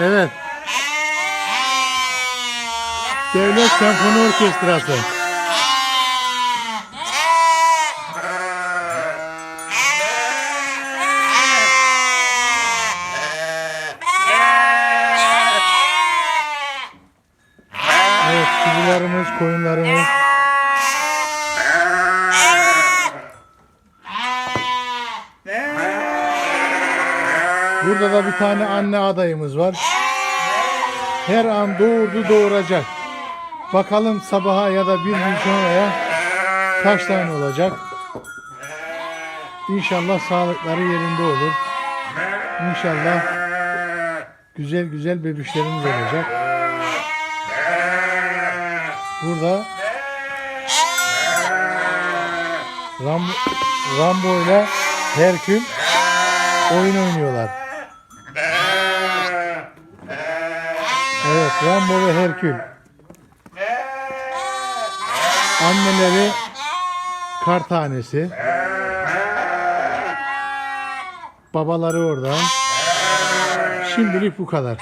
Evet. Devlet Senfoni Orkestrası. Evet, kuzularımız, koyunlarımız. Burada da bir tane anne adayımız var. Her an doğurdu doğuracak. Bakalım sabaha ya da bir gün sonraya kaç tane olacak. İnşallah sağlıkları yerinde olur. İnşallah güzel güzel bebişlerimiz olacak. Burada Rambo, Rambo ile Herkül oyun oynuyorlar. Evet Rambo ve Herkül. Anneleri kar tanesi. Babaları orada. Şimdilik bu kadar.